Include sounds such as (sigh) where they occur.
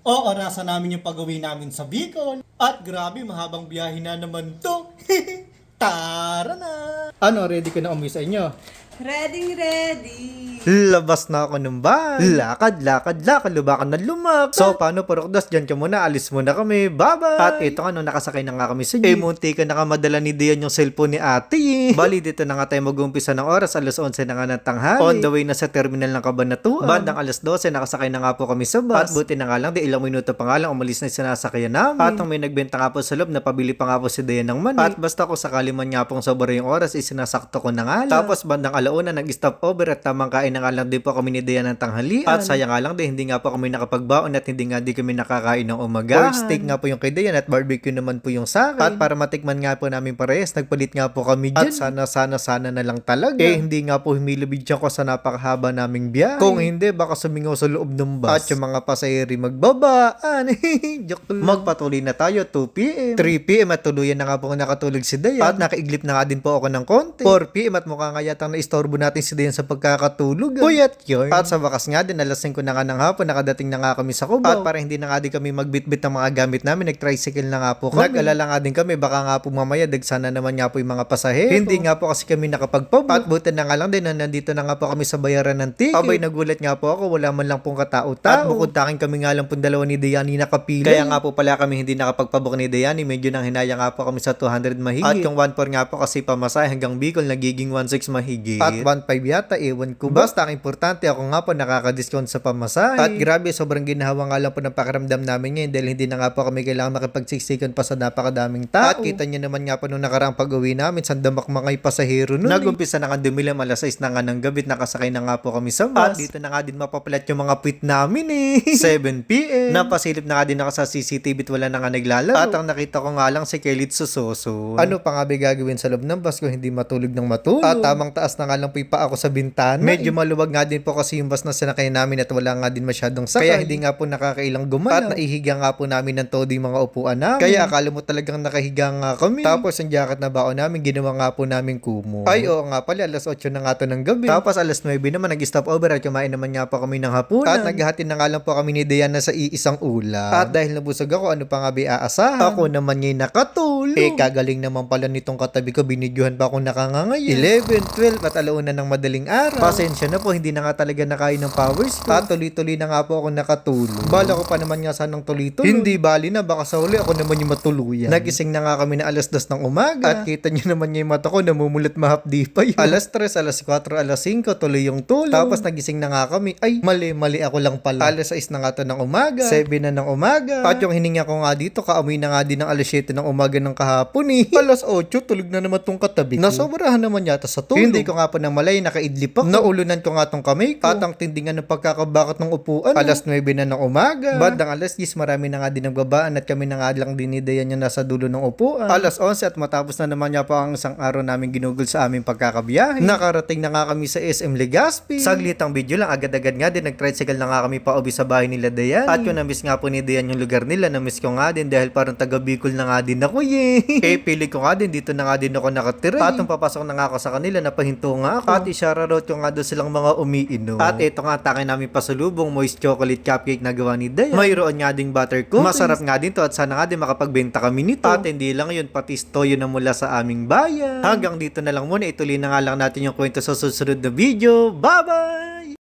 O orasan namin yung pag-uwi namin sa Bicol. At grabe, mahabang biyahe na naman to. (laughs) Tara na! Ano, ready ka na umuwi sa inyo? Ready, ready. Labas na ako ng bahay. Lakad, lakad, lakad, lubakan na lumak. So, paano Porokdas? Diyan ka muna, alis muna kami. Bye-bye! At ito nga, no, nakasakay na nga kami sa jeep. Eh, munti ka nakamadala ni Dian yung cellphone ni ate. eh. (laughs) Bali, dito na nga tayo mag-umpisa ng oras. Alas 11 na nga ng tanghali. On the way na sa terminal ng Cabanatuan. Bandang alas 12, nakasakay na nga po kami sa bus. At buti na nga lang, di ilang minuto pa nga lang, umalis na yung sinasakyan namin. At nung may nagbenta nga po sa loob, napabili pa nga po si Dian ng mani. At basta ko sakali man nga pong sobra yung oras, isinasakto ko na nga lang. Tapos bandang alauna, nag-stop over at tamang kain na nga lang din po kami ni Dian ng tanghalian. At sayang nga lang din, hindi nga po kami nakapagbaon at hindi nga di kami nakakain ng umaga. Pork steak nga po yung kay Dian at barbecue naman po yung sa akin. At para matikman nga po namin parehas, nagpalit nga po kami dyan. At sana, sana, sana na lang talaga. Eh, hindi nga po humilabid siya ko sa napakahaba naming biyahe. Kung hindi, baka sumingaw sa loob ng bus. At yung mga pasaheri magbabaan. (laughs) Joke lang. Magpatuloy na tayo, 2pm. 3pm at tuluyan na nga po nakatulog si Dayan. At nakaiglip na nga din po ako ng konti. 4pm at mukha nga yata na istorbo natin si Dayan sa pagkakatulog. Puyat yun. At sa wakas nga din, alas 5 na nga ng hapon, nakadating na nga kami sa Cubao. At para hindi na nga din kami magbitbit ng mga gamit namin, nag-tricycle na nga po kami. Nag-alala nga din kami, baka nga po mamaya, dagsana naman nga po yung mga pasahero. Hindi nga po kasi kami nakapagpabot. At buti na nga lang din, na nandito na nga po kami sa bayaran ng ticket. Abay, nagulat nga po ako, wala man lang pong katao-tao. At bukod taking kami nga lang pong dalawa ni Diani nakapili. Kaya nga po pala kami hindi nakapagpabok ni Diani, medyo nang hinaya nga po kami sa 200 mahigit. At yung 1.4 nga po kasi pamasahe hanggang Bicol, nagiging 1.6 mahigit. At 1.5 yata, ewan ko ba. Basta ang importante, ako nga po nakaka-discount sa pamasahe. At grabe, sobrang ginahawa nga lang po ng pakiramdam namin ngayon dahil hindi na nga po kami kailangan makipagsiksikan pa sa napakadaming tao. At kita nyo naman nga po nung nakaraang pag-uwi namin, sandamak mga pasahero nun. Nagumpisa na nga dumilam, alas 6 na nga ng gabi, nakasakay na nga po kami sa bus. At dito na nga din mapapalat yung mga puwit namin eh. (laughs) 7pm. Napasilip na nga din ako sa CCTV at wala na nga naglalaro. At ang nakita ko nga lang si Kelly Susoso. Ano pa nga ba gagawin sa loob ng bus kung hindi matulog ng matulog? At tamang taas na nga lang po yung paa ko sa bintana. Medyo maluwag nga din po kasi yung bus na sinakay namin at wala nga din masyadong sakay. Kaya hindi nga po nakakailang gumalaw. At naihiga nga po namin ng todo yung mga upuan namin. Kaya akala mo talagang nakahiga nga kami. Tapos ang jacket na baon namin, ginawa nga po namin kumo. Ay oo nga pala, alas 8 na nga to ng gabi. Tapos alas 9 naman, nag-stop over at kumain naman nga po kami ng hapunan. At naghati na nga lang po kami ni Diana sa iisang ulam. At dahil nabusog ako, ano pa nga ba aasahan? Ako naman ngayon nakatulog. Eh, kagaling naman pala nitong katabi ko, binidyohan pa akong nakangangay. 11, 12, at alauna ng madaling araw. Pasensya na po, hindi na nga talaga nakain ng powers ko. At tuloy-tuloy na nga po ako nakatulog. Bala ko pa naman nga sanang tuloy-tuloy. Hindi bali na, baka sa uli ako naman yung matuluyan. Nagising na nga kami na alas 2 ng umaga. At kita nyo naman yung mata ko, namumulat mahapdi pa yun. Alas 3, alas 4, alas 5, tuloy yung tulog. Tapos nagising na nga kami. Ay, mali, mali ako lang pala. Alas 6 na nga to ng umaga. 7 na ng umaga. At yung hininga ko nga dito, kaamoy na nga din ng alas 7 ng umaga ng kahapon eh. Alas 8, tulog na naman tong katabi ko. Nasobrahan naman yata sa tulog. Hindi ko nga po nang malay, nakaidlip ako. Naulunan ko nga tong kamay ko. At ang tindingan ng pagkakabakot ng upuan. Alas 9 na ng umaga. Bandang alas 10, marami na nga din nagbabaan at kami na nga lang dinidayan yung nasa dulo ng upuan. Alas 11 at matapos na naman niya pa ang isang araw namin ginugol sa aming pagkakabiyahe. Nakarating na nga kami sa SM Legazpi. Saglit ang video lang, agad-agad nga din nag-tricycle na nga kami pa uwi sa bahay nila Dayan. At kung na-miss nga po ni Dayan yung lugar nila, na-miss ko nga din dahil parang taga Bicol na nga din ako eh. (laughs) eh, pili ko nga din, dito na nga din ako nakatira. At nung papasok na nga ako sa kanila, napahinto nga ako. At i-shoutout ko nga doon silang mga umiinom. At ito nga, takin namin pasalubong, moist chocolate cupcake na gawa ni Dayan. Mayroon nga ding butter cookies. Masarap nga din to at sana nga din makapagbenta kami nito. At hindi lang yun, pati stoyo na mula sa aming bayan. Hanggang dito na lang muna, ituloy na nga lang natin yung kwento sa susunod na video. Bye-bye!